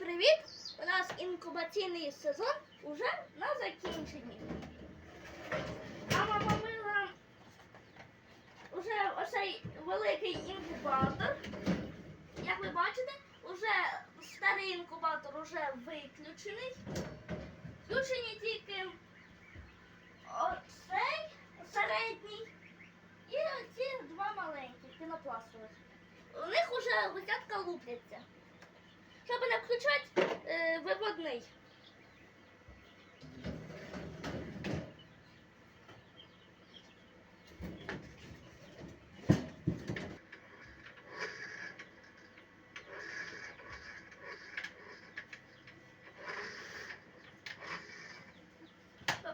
привіт! У нас інкубаційний сезон уже на закінченні. Мама помила вже оцей великий інкубатор. Як ви бачите, уже старий інкубатор вже виключений. Включені тільки оцей середній і оці два маленькі пінопластових. У них уже гусятка лупляться. Не е, виводний.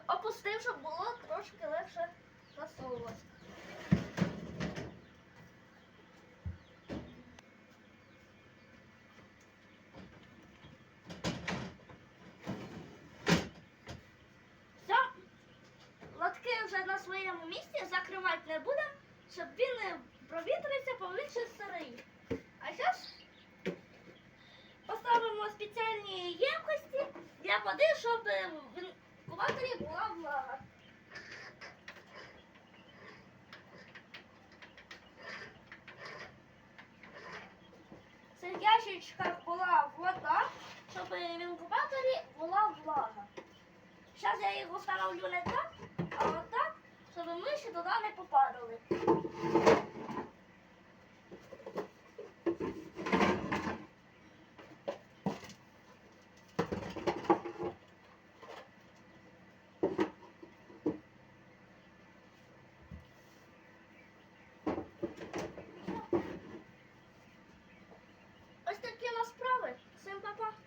Опустив, щоб було трошки легше засовувати. Все, лотки вже на своєму місці, закривати не будемо, щоб він не провітрився, ще сирий. А зараз поставимо спеціальні ємкості для води, щоб в інкубаторі була влага. В цих ящичках була вода, щоб в інкубаторі була влага. Зараз я їх встановлю не так, ми ще туди не попадали. Ось такі у нас справи. Всім папа.